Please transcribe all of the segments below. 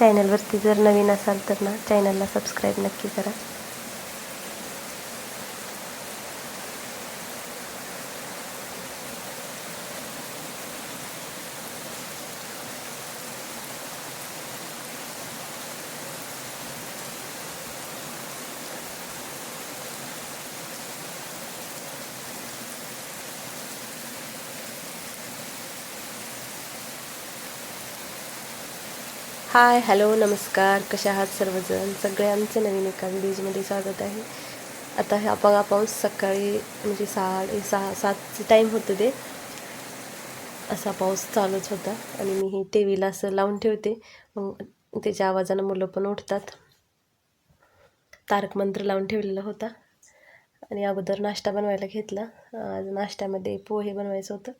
चॅनलवरती जर नवीन असाल तर ना चॅनलला सबस्क्राईब नक्की करा. हाय हॅलो नमस्कार. कशा आहात सर्वजण? सगळ्यांचं नवीन एका व्हिडिओजमध्ये स्वागत आहे. आता हे आपण पाऊस सकाळी म्हणजे साडे सहा सातचे टाईम होतं ते. असा पाऊस चालूच होता आणि मी ही टी व्हीला असं लावून ठेवते. मग त्याच्या आवाजानं मुलं पण उठतात. तारक मंत्र लावून ठेवलेला होता. आणि अगोदर नाश्ता बनवायला घेतला. आज नाश्त्यामध्ये पोहे बनवायचं होतं.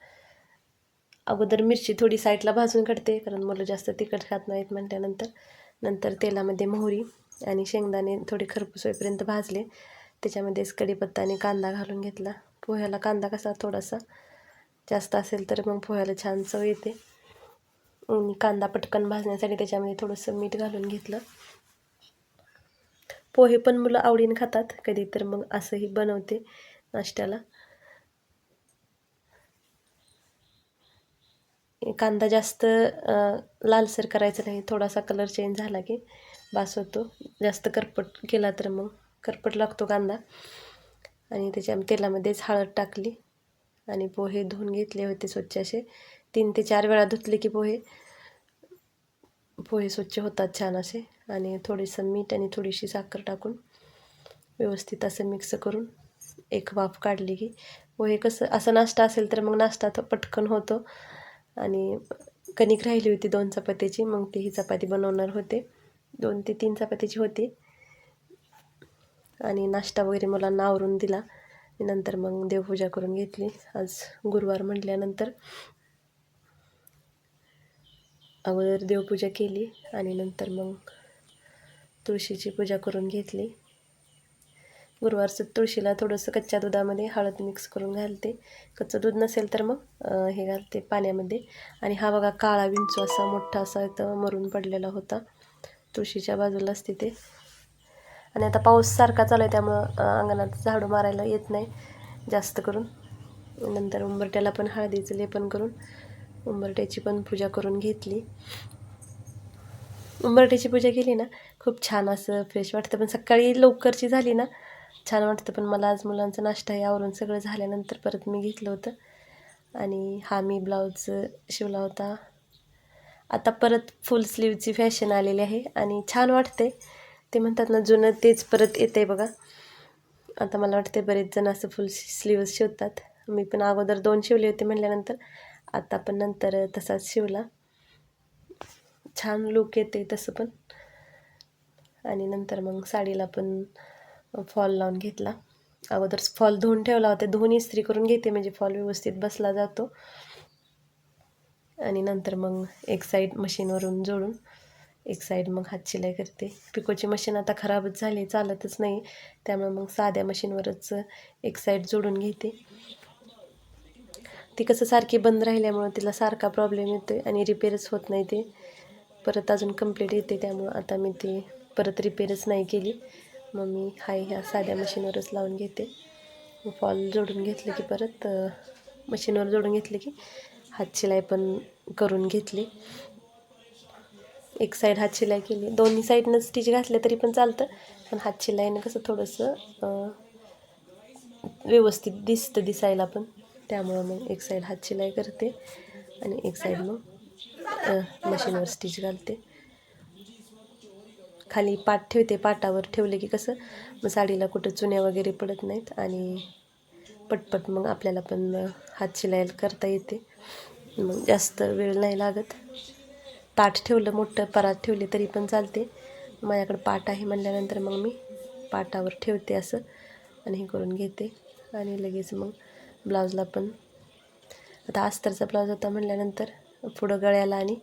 अगोदर मिरची थोडी साईडला भाजून काढते कारण मुलं जास्त तिखट खात नाहीत म्हटल्यानंतर. नंतर तेलामध्ये मोहरी आणि शेंगदाणे थोडे खरपूस होईपर्यंत भाजले. त्याच्यामध्येच कढीपत्ता आणि कांदा घालून घेतला. पोह्याला कांदा कसा थोडासा जास्त असेल तर मग पोह्याला छान चव येते. आणि कांदा पटकन भाजण्यासाठी त्याच्यामध्ये थोडंसं मीठ घालून घेतलं. पोहे पण मुलं आवडीने खातात कधी तर मग असंही बनवते नाश्त्याला. कांदा जास्त लालसर करायचा नाही. थोडासा कलर चेंज झाला की बास होतो. जास्त करपट केला तर मग करपट लागतो कांदा. आणि त्याच्या तेलामध्येच हळद टाकली आणि पोहे धुवून घेतले होते स्वच्छ असे. तीन ते चार वेळा धुतले की पोहे पोहे स्वच्छ होतात छान असे. आणि थोडंसं मीठ आणि थोडीशी साखर टाकून व्यवस्थित असं मिक्स करून एक वाफ काढली की पोहे कसं असं नाश्ता असेल तर मग नाश्ता पटकन होतो. आणि कणिक राहिली होती दोन चपात्याची मग ती ही चपाती बनवणार होते. दोन ते तीन चपातीची होती. आणि नाश्ता वगैरे मुलांना आवरून दिला. नंतर मग देवपूजा करून घेतली. आज गुरुवार म्हटल्यानंतर अगोदर देवपूजा केली आणि नंतर मग तुळशीची पूजा करून घेतली. गुरुवारचं तुळशीला थोडंसं कच्च्या दुधामध्ये हळद मिक्स करून घालते. कच्चं दूध नसेल तर मग हे घालते पाण्यामध्ये. आणि हा बघा काळा विंचू असा मोठा असा इथं मरून पडलेला होता. तुळशीच्या बाजूलाच तिथे. आणि आता पाऊस सारखा चालू आहे त्यामुळं अंगणात झाडू मारायला येत नाही. जास्त करून. नंतर उंबरट्याला पण हळदीचं लेपन करून उंबरट्याची पण पूजा करून घेतली. उंबरट्याची पूजा केली ना खूप छान असं फ्रेश वाटतं. पण सकाळी लवकरची झाली ना छान वाटतं पण मला आज मुलांचा नाश्ता यावरून सगळं झाल्यानंतर परत मी घेतलं होतं. आणि हा मी ब्लाऊज शिवला होता. आता परत फुल स्लीवची फॅशन आलेली आहे आणि छान वाटते ते म्हणतात ना जुनं तेच परत येते बघा. आता मला वाटते बरेच जण असं फुल स्लीव्स शिवतात. मी पण अगोदर दोन शिवले होते म्हटल्यानंतर आता पण नंतर तसाच शिवला. छान लुक येते तसं पण. आणि नंतर मग साडीला पण फॉल लावून घेतला. अगोदर फॉल धुवून ठेवला होता. धुवून इस्त्री करून घेते म्हणजे फॉल व्यवस्थित बसला जातो. आणि नंतर मग एक साईड मशीनवरून जोडून एक साईड मग हात शिलाई करते. पिकोची मशीन आता खराबच झाली चालतच नाही. त्यामुळे मग साध्या मशीनवरच एक साईड जोडून घेते. ती कसं सारखी बंद राहिल्यामुळं तिला सारखा प्रॉब्लेम येतो आहे आणि रिपेअरच होत नाही ते. परत अजून कंप्लीट येते त्यामुळं आता मी ती परत रिपेअरच नाही केली. मग मी हाय ह्या साध्या मशीनवरच लावून घेते. फॉल जोडून घेतले की परत मशीनवर जोडून घेतले की हात शिलाई पण करून घेतली. एक साईड हात शिलाई केली. दोन्ही साईडनं स्टिच घातले तरी पण चालतं. पण हात शिलाईनं कसं थोडंसं व्यवस्थित दिसतं दिसायला पण. त्यामुळं मग एक साईड हात शिलाई करते आणि एक साईड मग मशीनवर स्टिच घालते. खाली पाट ठेवते पाटावर ठेवले की कसं मग साडीला कुठं चुन्या वगैरे पडत नाहीत आणि पटपट मग आपल्याला पण हात शिलायला करता येते. मग जास्त वेळ नाही लागत. ताट ठेवलं मोठं परात ठेवले तरी पण चालते. माझ्याकडं पाट आहे म्हणल्यानंतर मग मी पाटावर ठेवते असं आणि हे करून घेते. आणि लगेच मग ब्लाऊजला पण. आता अस्तरचा ब्लाऊज होता म्हणल्यानंतर पुढं गळ्याला आणि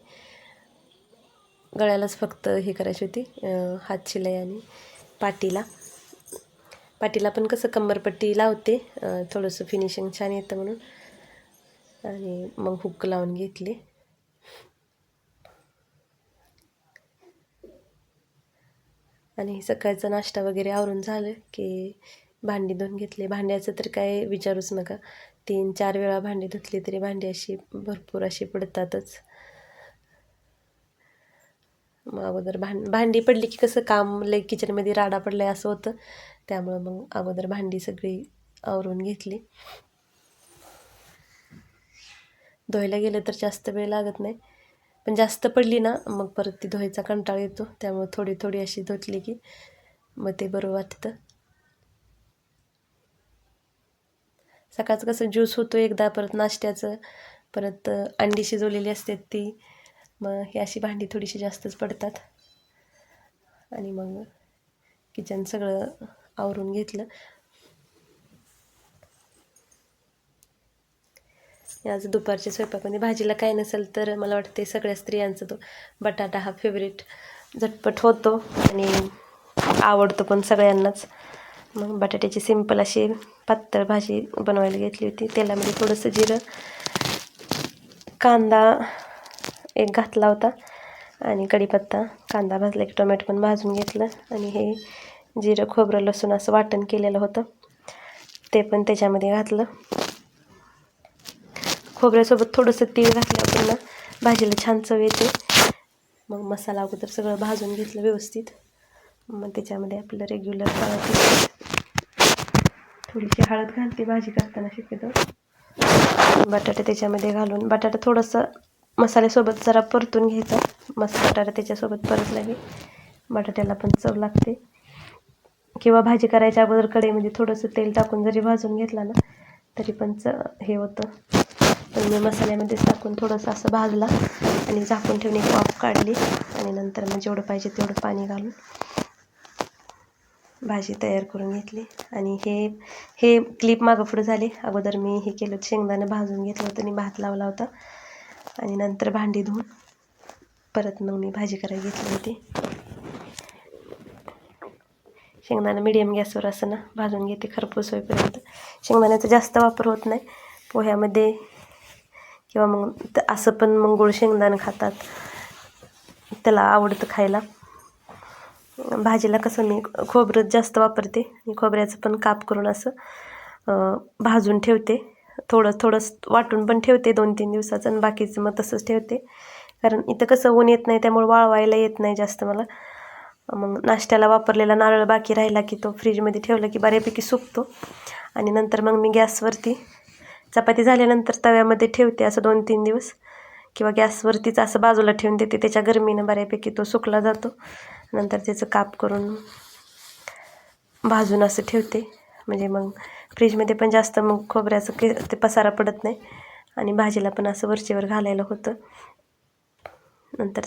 गळ्यालाच फक्त हे करायची होती हात शिलाई आणि पाटीला. पाटीला पण कसं कंबरपट्टी लावते थोडंसं फिनिशिंग छान येतं म्हणून. आणि मग हुक लावून घेतली. आणि सकाळचा नाश्ता वगैरे आवरून झालं की भांडी धुवून घेतली. भांड्याचं तर काय विचारूच नका. तीन चार वेळा भांडी धुतली तरी भांडी अशी भरपूर अशी पडतातच. मग अगोदर भां भांडी पडली की कसं काम लई किचनमध्ये राडा पडलाय असं होतं. त्यामुळं मग अगोदर भांडी सगळी आवरून घेतली. धुवायला गेलं तर जास्त वेळ लागत नाही. पण जास्त पडली ना मग परत ती धुवायचा कंटाळ येतो. त्यामुळे थोडी थोडी अशी धुतली की मग ते बरं वाटतं. सकाळचं कसं ज्यूस होतो एकदा परत नाश्त्याचं परत अंडी शिजवलेली असतात ती. मग ही अशी भांडी थोडीशी जास्तच पडतात. आणि मग किचन सगळं आवरून घेतलं. आज दुपारच्या स्वयंपाकामध्ये भाजीला काय नसेल तर मला वाटते सगळ्या स्त्रियांचा तो बटाटा हा फेवरेट झटपट होतो आणि आवडतो पण सगळ्यांनाच. मग बटाट्याची सिंपल अशी पातळ भाजी बनवायला घेतली होती. तेलामध्ये थोडंसं जिरं कांदा एक घातला होता. आणि कढीपत्ता कांदा भाजला की टोमॅटो पण भाजून घेतलं. आणि हे जिरं खोबरं लसूण असं वाटण केलेलं होतं. ते पण त्याच्यामध्ये घातलं. खोबऱ्यासोबत थोडंसं तीळ घातल्यावर पुन्हा भाजीला छान चव येते. मग मसाला अगोदर सगळं भाजून घेतलं व्यवस्थित. मग त्याच्यामध्ये आपलं रेग्युलर थोडीशी हळद घालते भाजी करताना शक्यतो. बटाटा त्याच्यामध्ये घालून. बटाटा थोडंसं मसाल्यासोबत जरा परतून घ्यायचा. मस्त बटाटा त्याच्यासोबत परतला की बटाट्याला पण चव लागते. किंवा भाजी करायच्या अगोदर कढईमध्ये थोडंसं तेल टाकून जरी भाजून घेतला ना तरी पण च हे होतं. पण मी मसाल्यामध्येच टाकून थोडंसं असं भाजला आणि झाकून ठेवून एक वाफ काढली आणि नंतर मग जेवढं पाहिजे तेवढं पाणी घालून भाजी तयार करून घेतली. आणि हे हे क्लिप मागं पुढं झाली. अगोदर मी हे केलं शेंगदाणं भाजून घेतलं होतं आणि भात लावला होता. आणि नंतर भांडी धुवून परत मग मी भाजी करायला घेतली होती. शेंगदाणा मिडियम गॅसवर असं ना भाजून घेते खरपूस होईपर्यंत. शेंगदाण्याचा जास्त वापर होत नाही. पोह्यामध्ये किंवा मग असं पण मग गोड शेंगदाणं खातात. त्याला आवडतं खायला. भाजीला कसं मी खोबरं जास्त वापरते. आणि खोबऱ्याचं पण काप करून असं भाजून ठेवते. थोडं थोडं वाटून पण ठेवते दोन तीन दिवसाचं आणि बाकीचं मग तसंच ठेवते. कारण इथं कसं ऊन येत नाही त्यामुळे वाळवायला येत नाही जास्त मला. मग नाश्त्याला वापरलेला नारळ बाकी राहिला की तो फ्रीजमध्ये ठेवला की बऱ्यापैकी सुकतो. आणि नंतर मग मी गॅसवरती चपाती झाल्यानंतर तव्यामध्ये ठेवते असं दोन तीन दिवस. किंवा गॅसवरतीच असं बाजूला ठेवून देते त्याच्या गरमीनं बऱ्यापैकी तो सुकला जातो. नंतर त्याचं काप करून भाजून असं ठेवते. म्हणजे मग फ्रीजमध्ये पण जास्त मग खोबऱ्याचं के ते पसारा पडत नाही. आणि भाजीला पण असं वरचेवर घालायला होतं. नंतर